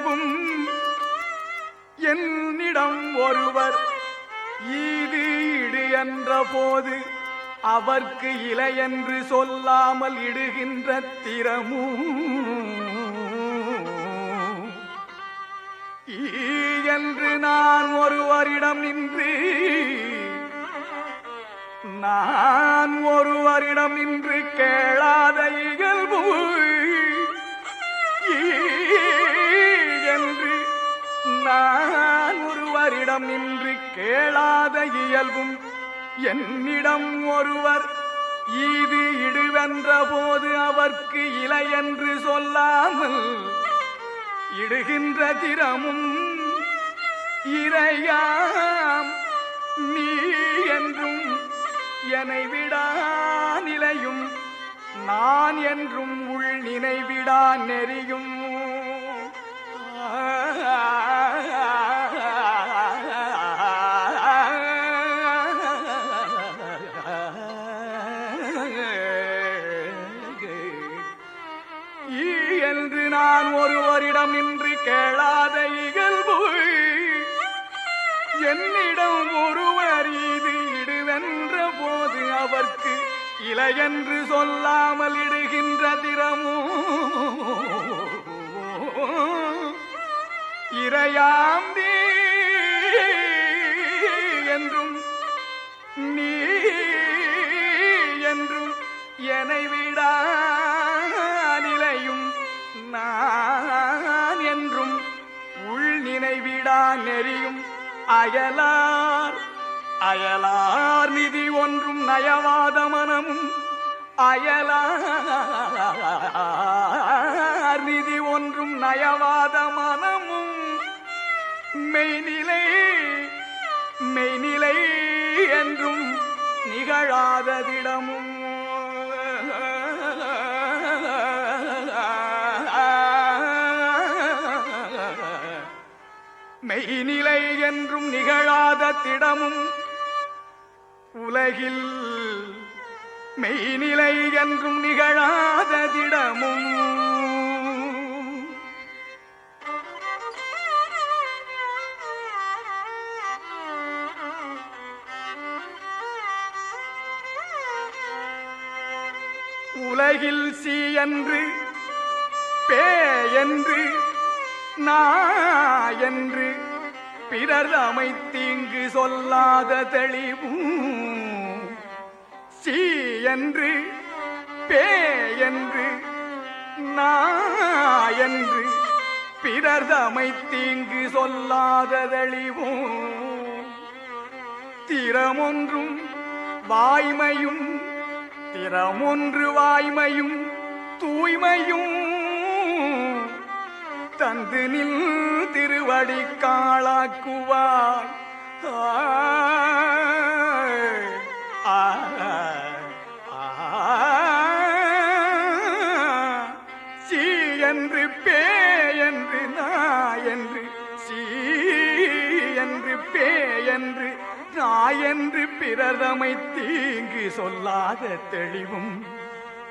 இயல்பும் என்னிடம் ஒருவர் ஈது இடு என்ற போது அவர்க்கு இலை என்று சொல்லாமல் இடுகின்ற திறமும் ஈ என்று நான் ஒருவரிடம் நின்று நான் ஒருவரிடம் நின்று கேளாத ஒருவரிடம் நின்று கேளாத இயல்பும் என்னிடம் ஒருவர் ஈது இடுவென்ற போது அவர்க்கு இலை என்று சொல்லாமல் இடுகின்ற திறமும் இறையாம். நீ என்றும் என்னை விடா நிலையும் நான் என்றும் உள் நினைவிடா நெறியும். என்று நான் ஒருவரிடம் நின்று கேளாத இகழ்வு என்னிடம் ஒருவர் இது இடுவென்ற போது அவர்க்கு இலையென்று சொல்லாமல் இடுகின்ற திறமோ? இறையாம் அயலார் அயலார் நிதி ஒன்றும் நயவாத மனமும் அயலார் நிதி ஒன்றும் நயவாத மனமும் மெய்நிலை மெய்நிலை என்றும் நிகழாததிடமும். கைநிலை என்றும் நிகழாத திடமும் உலகில் மெய்நிலை என்றும் நிகழாத திடமும். உலகில் சீ என்று பே என்று நா என்று பிறர் அமைத்தீங்கு சொல்லாத தெளிவும் சீ என்று பே என்று என்று பிறர் அமைத்தீங்கு சொல்லாத தெளிவும் திறமொன்றும் வாய்மையும் திறமொன்று வாய்மையும் தூய்மையும் தந்து நில் திருவடி காளாக்குவார் சீ என்று பே என்று நா என்று சீ என்று பே என்று நாயென்று பிறதமை தீங்கு சொல்லாத தெளிவும்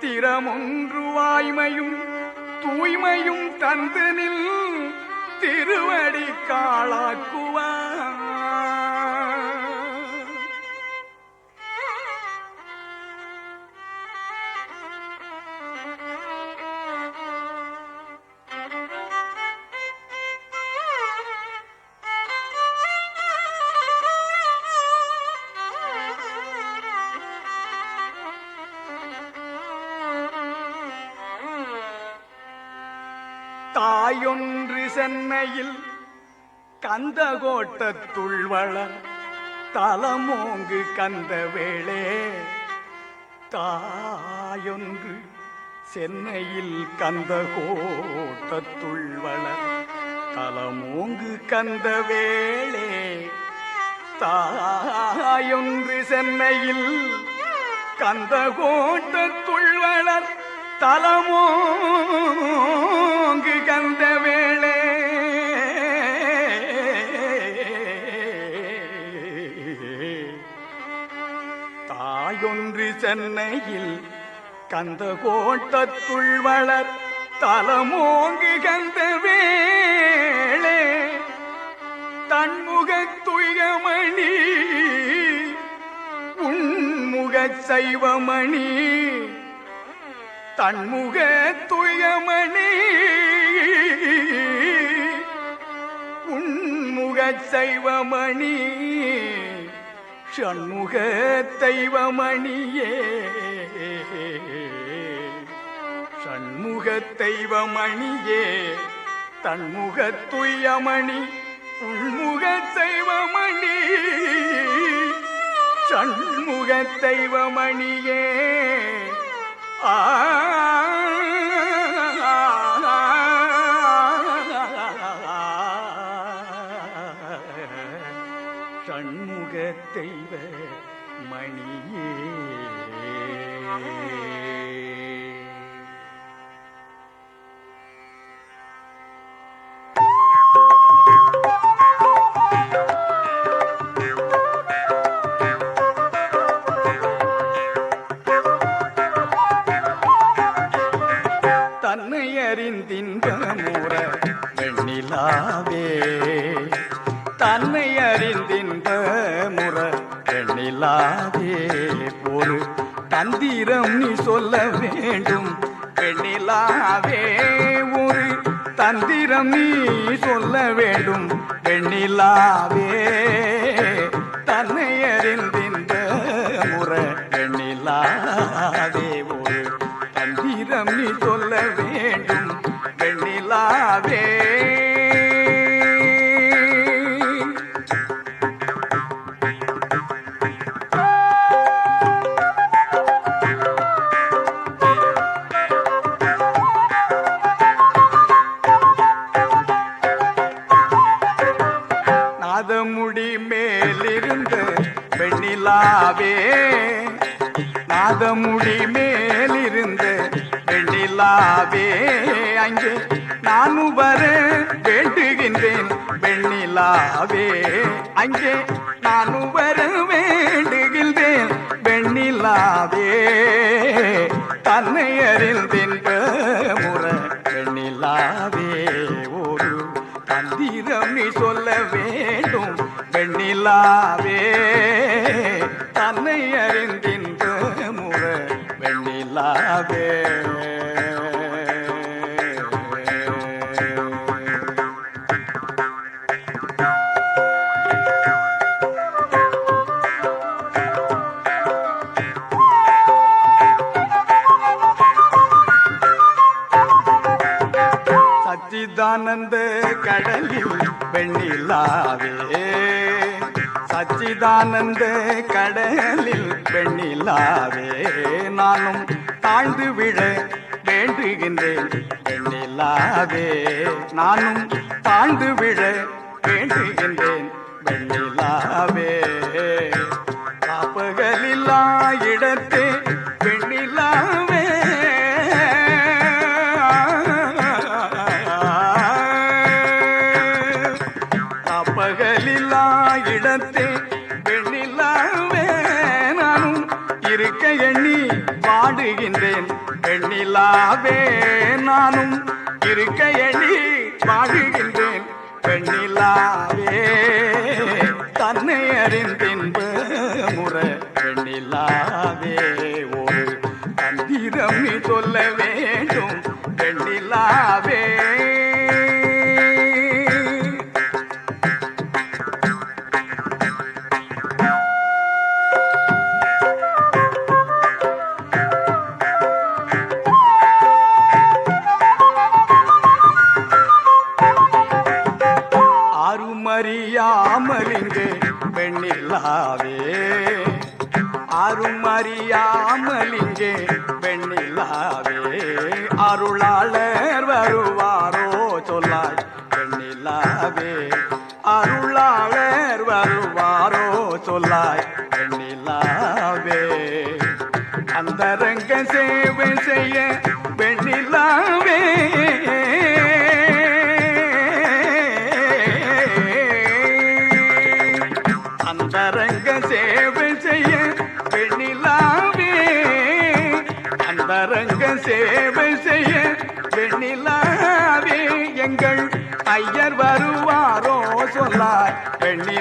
திறமொன்று வாய்மையும் தூய்மையும் தந்து நில் திருவடி காளாக்குவார் சென்னையில் கந்தகோட்டத்துள் வளர் தலமோங்கு கந்த வேளே. தாயொன்று சென்னையில் கந்தகோட்டத்துள் வளர் தலமோங்கு கந்த வேளே. தாயொன்று சென்னையில் கந்தகோட்டத்துள் வளர் தலமோங்கு கந்த வேளே சென்னையில் கந்த கோட்டத்துள் வளர் தலமோங்கு கந்த வேளே தன்முகத் துயமணி உன்முகச் சைவமணி தன்முக துயமணி உன்முகச் சைவமணி. சண்முக தெய்வமணியே. சண்முக தெய்வமணியே தன்முக துய்யமணி உள்முக தெய்வமணி. சண்முக தெய்வமணியே. ஆ மணியே. தன்னை அறிந்தின்பமுற வெண்ணிலாவே. தன்னை அறிந்தின்பமுற வெண்ணிலாவே ஒரு தந்திரம் நீ சொல்ல வேண்டும். பெண்ணிலாவே ஒரு தந்திரம் நீ சொல்ல வேண்டும். பெண்ணிலாவே தன்னை அறிந்தின்ற முற வெண்ணிலாவே ஒரு தந்திரம் நீ சொல்ல வேண்டும். பெண்ணிலாவே நாதமுடி மேலிருந்த வெண்ணிலாவே. நாதமுடி மேலிருந்த வெண்ணிலாவே. அங்கே நானும் வர வேண்டுகின்றேன் வெண்ணிலாவே. அங்கே நானும் வர வேண்டுகின்றேன் வெண்ணிலாவே. தன்னை அறிந்தின்ற வெண்ணிலாவே தன்னை அறிந்தின்ற முற வெண்ணிலாவே. சச்சிதானந்த கடலில் வெண்ணிலாவே. சச்சிதானந்த கடலில் பெண்ணிலாவே. நானும் தாழ்ந்து விழ வேண்டுகின்றேன் பெண்ணிலாவே. நானும் தாழ்ந்து விழ வேண்டுகின்றேன் பெண்ணிலாவே. வெண்ணிலாவே நானும் இருக்க எண்ணி வாடுகின்றேன். வெண்ணிலாவே நானும் இருக்க எண்ணி வாடுகின்றேன். வெண்ணிலாவே தன்னை அறிந்தின்ப முறை. வெண்ணிலாவே ஒரு தந்திரம் நீ சொல்ல வேண்டும். வெண்ணிலாவே யாரும் அருமறியாமலிங்கே வெண்ணிலாவே அருளாளர் வருவாரோ சொல்லாய். வெண்ணிலாவே அருளாளர் வருவாரோ சொல்லாய். வெண்ணிலாவே அந்தரங்க சேவை செய்ய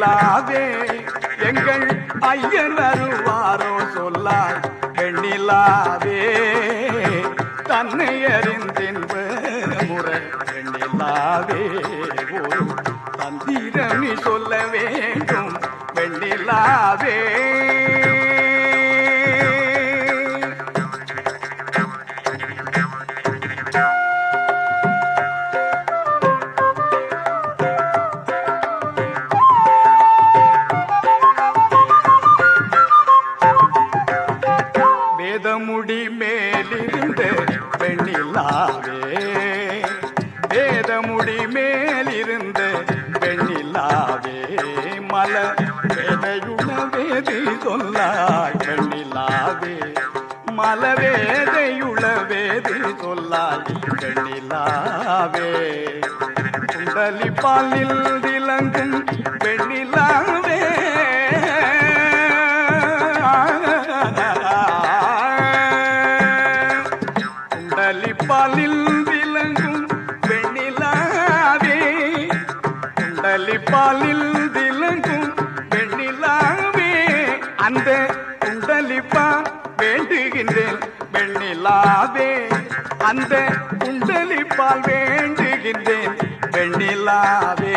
வெண்ணிலாவே எங்கள் ஐயர் வருவாரோ சொல்லார் வெண்ணிலாவே தன்னை அறிந்தின்ப முறை வெண்ணிலாவே ஒரு தந்திரமி சொல்ல வேண்டும் பெண்ணிலாவே வெண்ணிலாவே குண்டலி பாலில் திலங்கும் வெண்ணிலாவே குண்டலி பாலில் திலங்கும் வெண்ணிலாவே குண்டலி பாலில் திலங்கும் வெண்ணிலாவே அந்த குண்டலிப்பா வேண்டுகின்றேன் வெண்ணிலாவே அந்த அன்பால் வேண்டுகின்றேன் வெண்ணிலாவே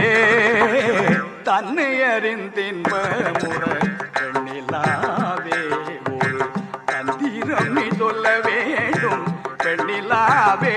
தன்னை அறிந்தின்ப முறை வெண்ணிலாவே ஒரு தந்திரம் நீ சொல்ல வேண்டும் வெண்ணிலாவே